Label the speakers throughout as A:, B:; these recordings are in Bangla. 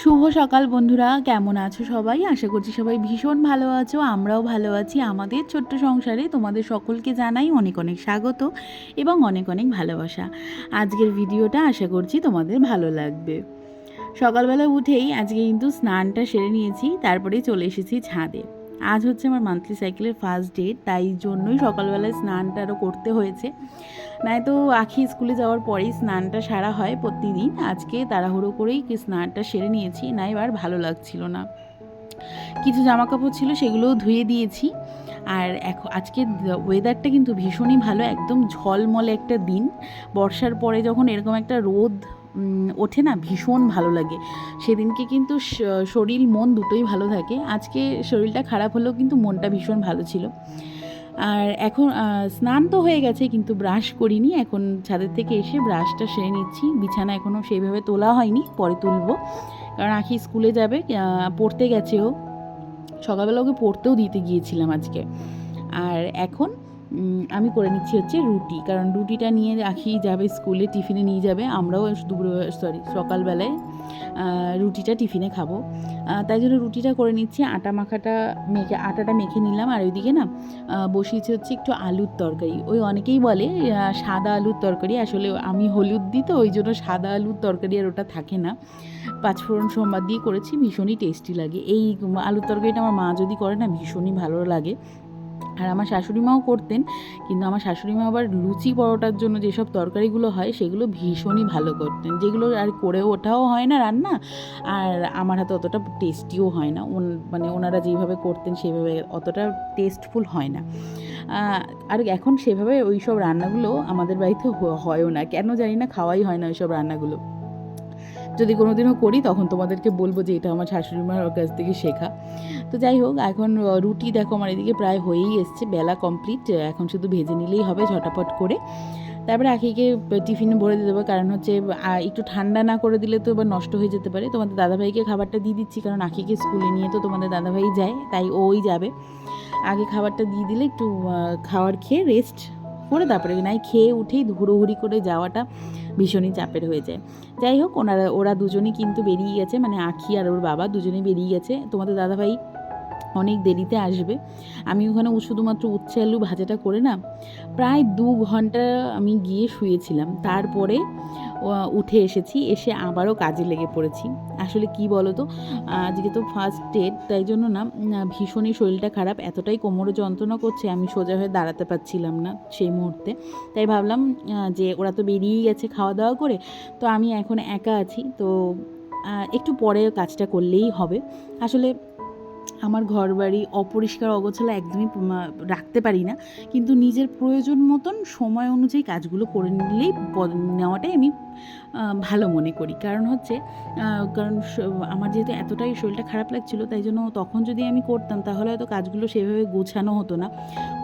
A: শুভ সকাল বন্ধুরা, কেমন আছো সবাই? আশা করছি সবাই ভীষণ ভালো আছো, আমরাও ভালো আছি। আমাদের ছোট্ট সংসারে তোমাদের সকলকে জানাই অনেক অনেক স্বাগত এবং অনেক অনেক ভালোবাসা। আজকের ভিডিওটা আশা করছি তোমাদের ভালো লাগবে। সকালবেলা উঠেই আজকে কিন্তু স্নানটা সেরে নিয়েছি, তারপরে চলে এসেছি ছাদে। আজ হচ্ছে আমার মান্থলি সাইকেলের ফার্স্ট ডেট তাই জন্যই সকালবেলায় স্নানটা আরও করতে হয়েছে। নাই তো আখি স্কুলে যাওয়ার পরেই স্নানটা সারা হয় প্রতিদিন। আজকে তাড়াহুড়ো করেই কি স্নানটা সেরে নিয়েছি, না এবার ভালো লাগছিল না। কিছু জামা কাপড় ছিল সেগুলোও ধুয়ে দিয়েছি। আর এখন আজকে ওয়েদারটা কিন্তু ভীষণই ভালো, একদম ঝলমলে একটা দিন। বর্ষার পরে যখন এরকম একটা রোদ ওঠে না, ভীষণ ভালো লাগে। সেদিনকে কিন্তু শরীর, মন দুটোই ভালো থাকে। আজকে শরীরটা খারাপ হলেও কিন্তু মনটা ভীষণ ভালো ছিল। আর এখন স্নান তো হয়ে গেছে, কিন্তু ব্রাশ করিনি। এখন ছাদের থেকে এসে ব্রাশটা সেরে নিচ্ছি। বিছানা এখনও সেইভাবে তোলা হয়নি, পরে তুলবো। কারণ আখি স্কুলে যাবে পড়তে গেছে ও। সকালবেলা ওকে পড়তেও দিতে গিয়েছিলাম আজকে। আর এখন আমি করে নিচ্ছি হচ্ছে রুটি। কারণ রুটিটা নিয়ে রাখি, যাবে স্কুলে, টিফিনে নিয়ে যাবে। আমরাও দুপুর সরি সকালবেলায় রুটিটা টিফিনে খাব। তাই জন্য রুটিটা করে নিচ্ছি। আটা মাখাটা মেখে, আটাটা মেখে নিলাম। আর ওইদিকে না বসিয়েছি হচ্ছে একটু আলুর তরকারি। ওই অনেকেই বলে সাদা আলুর তরকারি। আসলে আমি হলুদ দিই তো, ওই জন্য সাদা আলুর তরকারি আর ওটা থাকে না। পাঁচফোড়ন সোমবার দিয়ে করেছি, ভীষণই টেস্টি লাগে। এই আলুর তরকারিটা আমার মা যদি করে না, ভীষণই ভালো লাগে। আর আমার শাশুড়ি মাও করতেন, কিন্তু আমার শাশুড়ি মা আবার লুচি পরোটার জন্য যেসব তরকারিগুলো হয়, সেগুলো ভীষণই ভালো করতেন। যেগুলো আর করে ওঠাও হয় না রান্না, আর আমার হাতে অতটা টেস্টিও হয় না। মানে ওনারা যেভাবে করতেন, সেভাবে অতটা টেস্টফুল হয় না। আর এখন সেভাবে ওই সব রান্নাগুলো আমাদের বাড়িতে হয়ও না। কেন জানি না, খাওয়াই হয় না ওই সব রান্নাগুলো। যদি কোনো দিনও করি, তখন তোমাদেরকে বলব যে এটা আমার শাশুড়ি মার কাছ থেকে শেখা। তো যাই হোক, এখন রুটি দেখো আমার এদিকে প্রায় হয়েই এসছে, বেলা কমপ্লিট এখন শুধু ভেজে নিলেই হবে ঝটাপট করে। তারপরে আখিকে টিফিনে ভরে দিয়ে দেবো, কারণ হচ্ছে একটু ঠান্ডা না করে দিলে তো এবার নষ্ট হয়ে যেতে পারে। তোমাদের দাদাভাইকে খাবারটা দিয়ে দিচ্ছি, কারণ আখিকে স্কুলে নিয়ে তো তোমাদের দাদাভাই যায়, তাই ওই যাবে। আগে খাবারটা দিয়ে দিলে একটু খাওয়ার খেয়ে রেস্ট করে তারপরে নাই খেয়ে উঠেই হুড়োহুড়ি করে যাওয়াটা ভীষণই চাপের হয়ে যায়। যাই হোক, ওনারা, ওরা দুজনেই কিন্তু বেরিয়ে গেছে মানে আখি আর ওর বাবা দুজনেই বেরিয়ে গেছে। তোমাদের দাদাভাই অনেক দেরিতে আসবে। আমি ওখানে শুধুমাত্র উচ্ছে আলু ভাজাটা করে না, প্রায় দু ঘণ্টা আমি গিয়ে শুয়েছিলাম। তারপরে উঠে এসেছি, এসে আবারও কাজে লেগে পড়েছি। আসলে কি বলো তো আজকে তো ফার্স্ট ডেট তাই জন্য না ভীষণই শরীরটা খারাপ, এতটাই কোমরে যন্ত্রণা করছে, আমি সোজা হয়ে দাঁড়াতে পারছিলাম না সেই মুহূর্তে। তাই ভাবলাম যে ওরা তো বেরিয়েই গেছে খাওয়া দাওয়া করে, তো আমি এখন একা আছি, তো একটু পরে কাজটা করলেই হবে। আসলে আমার ঘর বাড়ি অপরিষ্কার অগোছালো একদমই রাখতে পারি না। কিন্তু নিজের প্রয়োজন মতন সময় অনুযায়ী কাজগুলো করে নিলেই নেওয়াটাই আমি ভালো মনে করি। কারণ হচ্ছে কারণ আমার যেহেতু এতটাই শরীরটা খারাপ লাগছিল, তাই জন্য তখন যদি আমি করতাম, তাহলে হয়তো কাজগুলো সেভাবে গোছানো হতো না।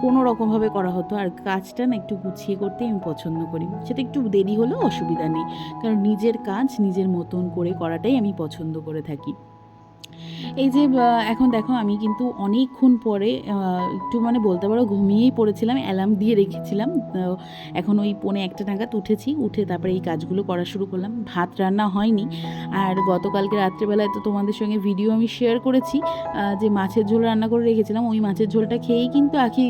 A: কোনো রকমভাবে করা হতো। আর কাজটা না একটু গুছিয়ে করতেই আমি পছন্দ করি। সেটা একটু দেরি হলেও অসুবিধা নেই। কারণ নিজের কাজ নিজের মতন করে করাটাই আমি পছন্দ করে থাকি। এই যে এখন দেখো আমি কিন্তু অনেকক্ষণ পরে একটু মানে বলতে পারো ঘুমিয়েই পড়েছিলাম, অ্যালার্ম দিয়ে রেখেছিলাম। এখন ওই পৌনে একটা নাগাদ উঠেছি, উঠে তারপরে এই কাজগুলো করা শুরু করলাম। ভাত রান্না হয়নি। আর গতকালকে রাত্রেবেলায় তো তোমাদের সঙ্গে ভিডিও আমি শেয়ার করেছি যে মাছের ঝোল রান্না করে রেখেছিলাম। ওই মাছের ঝোলটা খেয়েই কিন্তু আখি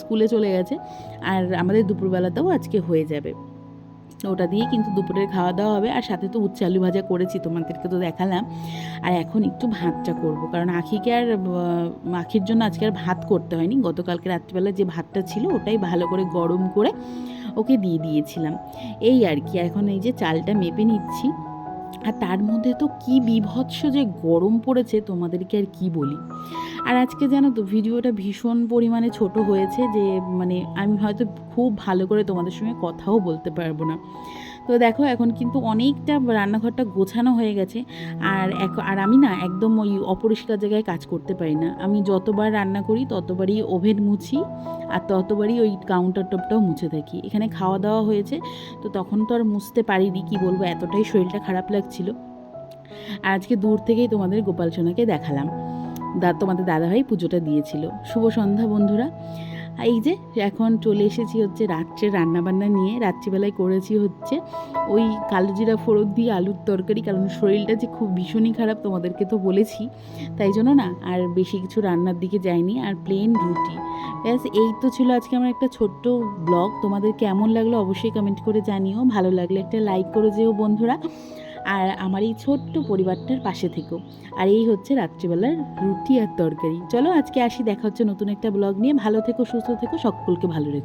A: স্কুলে চলে গেছে। আর আমাদের দুপুরবেলাতেও আজকে হয়ে যাবে। ওটা দিয়ে কিন্তু দুপুরের খাওয়া দাওয়া হবে। আর সাথে তো উচ্ছে আলু ভাজা করেছি, তোমাদেরকে তো দেখালাম। আর এখন একটু ভাতটা করব, কারণ আখিকে আর আখির জন্য আজকে আর ভাত করতে হয়নি। গতকালকে রাত্রিবেলা যে ভাতটা ছিল, ওটাই ভালো করে গরম করে ওকে দিয়ে দিয়েছিলাম। এই আর কি এখন এই যে চালটা মেপে নিচ্ছি। আর তার মধ্যে তো কি বিভৎস যে গরম পড়েছে, তোমাদেরকে আর কি বলি। আর আজকে জানো তো, ভিডিওটা ভীষণ পরিমাণে ছোট হয়েছে যে মানে আমি হয়তো খুব ভালো করে তোমাদের সঙ্গে কথাও বলতে পারব না। তো দেখো এখন কিন্তু অনেকটা রান্নাঘরটা গোছানো হয়ে গেছে। আর আর আমি না একদম ওই অপরিষ্কার জায়গায় কাজ করতে পারি না। আমি যতবার রান্না করি, ততবারই ওভেন মুছি আর ততবারই ওই কাউন্টার টপটাও মুছে থাকি। এখানে খাওয়া দাওয়া হয়েছে, তো তখন তো আর মুছতে পারিনি, কি বলব? এতটাই শরীরটা খারাপ লাগছিল। আর আজকে দূর থেকেই তোমাদের গোপাল সোনাকে দেখালাম। দা, তোমাদের দাদাভাই পুজোটা দিয়েছিল। শুভ সন্ধ্যা বন্ধুরা। এই যে এখন চলে এসেছি হচ্ছে রাত্রে রান্নাবান্না নিয়ে। রাত্রিবেলায় করেছি হচ্ছে ওই কালো জিরা ফোড়ন দিয়ে আলুর তরকারি, কারণ শরীরটা যে খুব ভীষণই খারাপ তোমাদেরকে তো বলেছি। তাই জন্য না, আর বেশি কিছু রান্নার দিকে যায়নি আর প্লেন রুটি। ব্যাস, এই তো ছিল আজকে আমার একটা ছোট্ট ব্লগ। তোমাদের কেমন লাগল অবশ্যই কমেন্ট করে জানিও। ভালো লাগলে একটা লাইক করে যেও বন্ধুরা। আর আমার এই ছোট্ট পরিবারটার পাশে থেকো। আর এই হচ্ছে রাত্রিবেলার রুটি আর তরকারি। চলো আজকে আসি, দেখা হচ্ছে নতুন একটা ব্লগ নিয়ে। ভালো থেকো, সুস্থ থেকো, সকলকে ভালো রেখো।